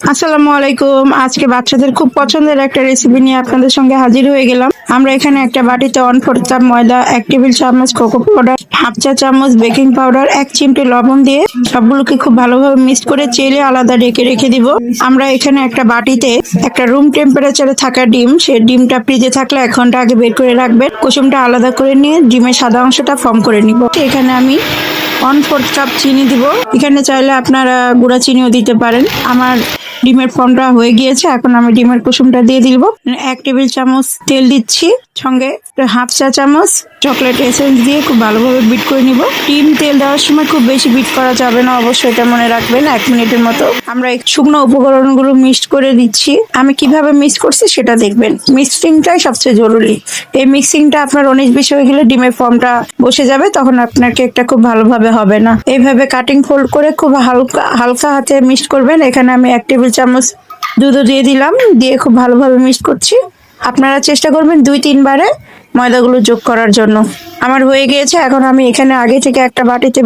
আসসালামু আলাইকুম। আজকে বাচ্চাদের খুব পছন্দের একটা রেসিপি নিয়ে আপনাদের সঙ্গে হাজির হয়ে গেলাম। আমরা এখানে একটা বাটিতে অন ফোর কাপ ময়দা, এক টেবিল চামচ কোকো পাউডার হাফ চা চামচ বেকিং পাউডার এক চিমটে লবণ দিয়ে সবগুলোকে খুব ভালোভাবে মিক্স করে চেলে আলাদা রেখে রেখে দিব। আমরা এখানে একটা বাটিতে একটা রুম টেম্পারেচারে থাকা ডিম সেই ডিমটা ফ্রিজে থাকলে এক ঘণ্টা আগে বের করে রাখবেন। কুসুমটা আলাদা করে নিয়ে ডিমের সাদা অংশটা ফর্ম করে নিব। এখানে আমি ওয়ান ফোর্থ কাপ চিনি দিব। এখানে চাইলে আপনারা গুঁড়া চিনিও দিতে পারেন। আমার ডিমের ফর্মটা হয়ে গিয়েছে, এখন আমি ডিমের কুসুমটা দিয়ে দিব এক টেবিল চামচ তেল দিচ্ছি, সঙ্গে হাফ চা চামচ চকলেট এসেন্স দিয়ে খুব ভালোভাবে বিট করে নিব। ডিম তেল দেওয়ার সময় খুব বেশি বিট করা যাবে না, অবশ্যই এটা মনে রাখবেন, এক মিনিটের মতো। আমরা শুকনো উপকরণগুলো মিক্সড করে দিচ্ছি আমি কীভাবে মিক্স করছি সেটা দেখবেন। মিক্সিংটাই সবচেয়ে জরুরি। এই মিক্সিংটা আপনার উনিশ বিশ হয়ে গেলে ডিমের ফর্মটা বসে যাবে, তখন আপনার কেকটা খুব ভালোভাবে হবে না। এইভাবে কাটিং ফোল্ড করে খুব হালকা হালকা হাতে মিক্সড করবেন। এখানে আমি এক টেবিল চামচ দুধও দিয়ে দিলাম, দিয়ে খুব ভালোভাবে মিক্স করছি। আপনারা চেষ্টা করবেন দুই তিনবারে ময়দাগুলো যোগ করার জন্য। আমার হয়ে গিয়েছে। এখন আমি এখানে আগে থেকে একটা বাটিতে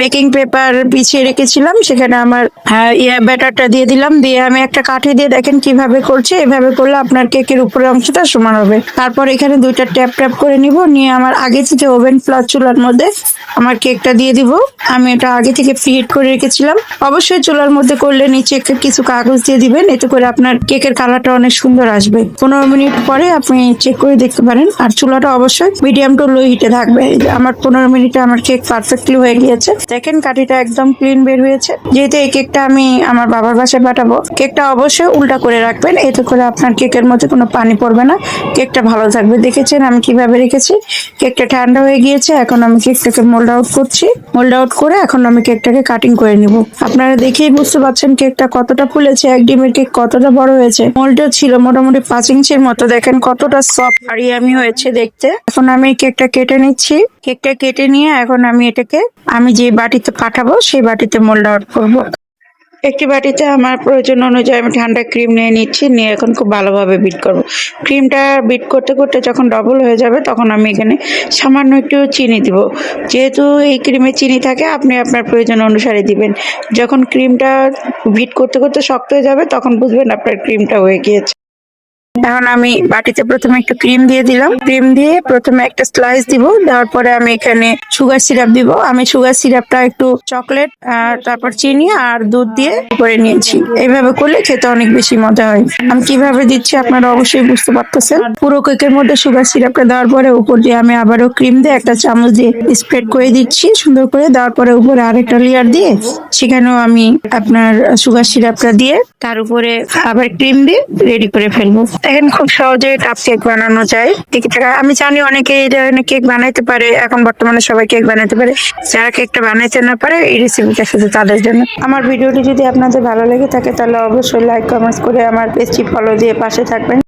বেকিং পেপার বিছিয়ে রেখেছিলাম। সেখানে আমার হ্যাঁ, ইয়ে ব্যাটারটা দিয়ে দিলাম। দিয়ে আমি একটা কাঠি দিয়ে দেখেন কীভাবে করছে। এভাবে করলে আপনার কেকের উপরের অংশটা সমান হবে। তারপর এখানে দুইটা ট্যাপ ট্যাপ করে নিব। নিয়ে আমার আগে থেকে ওভেন প্লাস চুলার মধ্যে আমার কেকটা দিয়ে দিব। আমি এটা আগে থেকে ফ্রিহিট করে রেখেছিলাম। অবশ্যই চুলার মধ্যে করলে নিচে কিছু কাগজ দিয়ে দিবেন। এতে করে আপনার কেকের কালারটা অনেক সুন্দর আসবে। পনেরো মিনিট পরে আপনি চেক করে দেখতে পারেন। আর চুলাটা অবশ্যই মিডিয়াম টু লো হিটে থাকবে এই যে আমার পনেরো মিনিটে আমার কেক পারফেক্টলি হয়ে গিয়েছে। দেখেন কাঠিটা একদম ক্লিন বের হয়েছে। যেহেতু এই কেকটা আমি আমার বাবার বাসায় পাঠাবো কেকটা অবশ্যই উল্টা করে রাখবেন। এতে করে আপনার কেকের মধ্যে কোনো পানি পড়বে না। কেকটা ভালো থাকবে। দেখেছেন আমি কীভাবে রেখেছি? কেকটা ঠান্ডা হয়ে গিয়েছে। এখন আমি কেকটাকে মোল্ড আউট করছি। মোল্ড আউট করে এখন আমি কেকটাকে কাটিং করে নিব। আপনারা দেখেই বুঝতে পারছেন কেকটা কতটা ফুলেছে। এক ডিমের কেক কতটা বড় হয়েছে। মোল্ডটা ছিল মোটামুটি পাঁচ ইঞ্চির মতো। দেখেন কতটা সফট আর ইয়ামি হয়েছে দেখতে। এখন আমি কেকটা কেটে নিচ্ছি। কেকটা কেটে নিয়ে এখন আমি এটাকে, আমি যে বাটিতে পাঠাবো সেই বাটিতে মোল্ড আউট করব। একটি বাটিতে আমার প্রয়োজন অনুযায়ী আমি ঠান্ডা ক্রিম নিয়ে নিচ্ছি, নিয়ে এখন খুব ভালোভাবে বিট করব। ক্রিমটা বিট করতে করতে যখন ডবল হয়ে যাবে তখন আমি এখানে সামান্য একটু চিনি দিব। যেহেতু এই ক্রিমে চিনি থাকে, আপনি আপনার প্রয়োজন অনুসারে দিবেন। যখন ক্রিমটা বিট করতে করতে শক্ত হয়ে যাবে তখন বুঝবেন আপনার ক্রিমটা হয়ে গিয়েছে। এখন আমি বাটিতে প্রথমে একটু ক্রিম দিয়ে দিলাম। ক্রিম দিয়ে প্রথমে একটা স্লাইস দিব, দেওয়ার পরে আমি এখানে সুগার সিরাপ দিব। আমি সুগার সিরাপটা একটু চকলেট আর তারপর চিনি আর দুধ দিয়ে করে নিয়েছি। এইভাবে করলে খেতে অনেক বেশি মজা হয়। আমি কীভাবে দিচ্ছি আপনারা অবশ্যই বুঝতে পারতেছেন। পুরো কেকের মধ্যে সুগার সিরাপটা দেওয়ার পরে উপর দিয়ে আমি আবারও ক্রিম দিয়ে একটা চামচ দিয়ে স্প্রেড করে দিচ্ছি, সুন্দর করে। দেওয়ার পরে উপরে আরেকটা লেয়ার দিয়ে সেখানেও আমি আপনার সুগার সিরাপটা দিয়ে তার উপরে আবার ক্রিম দিয়ে রেডি করে ফেলব। দেখেন খুব সহজে টাপ কেক বানানো যায়। টাকা আমি জানি অনেকে এই ধরনের কেক বানাইতে পারে, এখন বর্তমানে সবাই কেক বানাইতে পারে। যারা কেকটা বানাইতে না পারে, এই রেসিপিটা শুধু তাদের জন্য। আমার ভিডিওটি যদি আপনাদের ভালো লেগে থাকে, তাহলে অবশ্যই লাইক কমেন্টস করে আমার পেজটি ফলো দিয়ে পাশে থাকবেন।